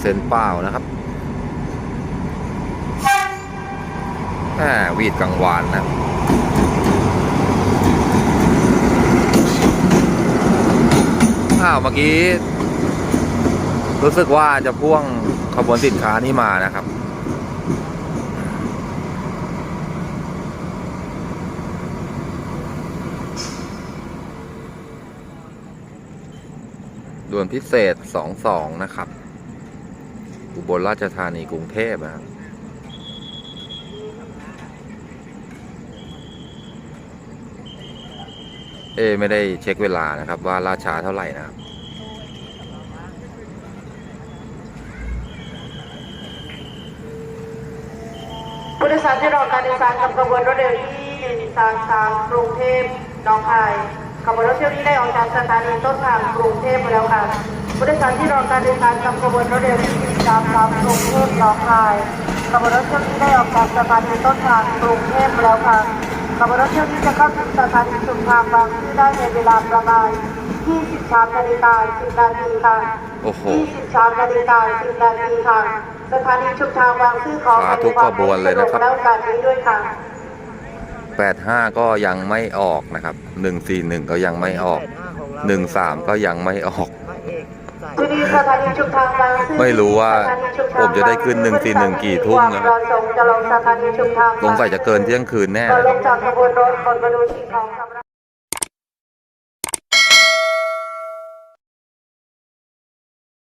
เส้นเปล่านะครับแหมวีดกลางวานนะอ้าวเมื่อกี้ รู้สึกว่าจะพ่วงขบวนสินค้านี่มานะครับด่วนพิเศษ 22 นะครับ อุบลราชธานีกรุงเทพนะครับเอไม่ได้เช็คเวลานะครับว่าราช้าเท่าไหร่นะครับผู้โดยสารที่รอการโดยสารกับขบวนรถเร็วที่133กรุงเทพหนองคายขบวนรถเที่ยวนี้ได้ออกจากสถานีต้นทางกรุงเทพไปแล้วค่ะ ผู้โดยสารที่รอการโดยสารกับขบวนรถเร็วที่133กรุงเทพหนองคายขบวนรถเที่ยวนี้ได้ออกจากสถานีต้นทางกรุงเทพแล้วค่ะขบวนรถเที่ยวนี้จะเข้าถึงสถานีชุมทางบางซื่อได้ในเวลาประมาณ 23นาฬิกา10นาทีค่ะโอ้โห 23นาฬิกา10นาทีค่ะ สถานีชุมทางบางซื่อขอสาธุขบวนเลยนะครับ แล้วการนี้ด้วยค่ะ 85 ก็ยังไม่ออกนะครับ 141 ก็ยังไม่ออก 13 ก็ยังไม่ออก ชุมทางบางซื่อไม่รู้ว่าสถนีชุทางผมจะได้ขึ้น141กี่ทุ่มนะครับวามประสงค์จะลงสถานีชุมทางสงสัยจะเกินเที่ยงคืนแน่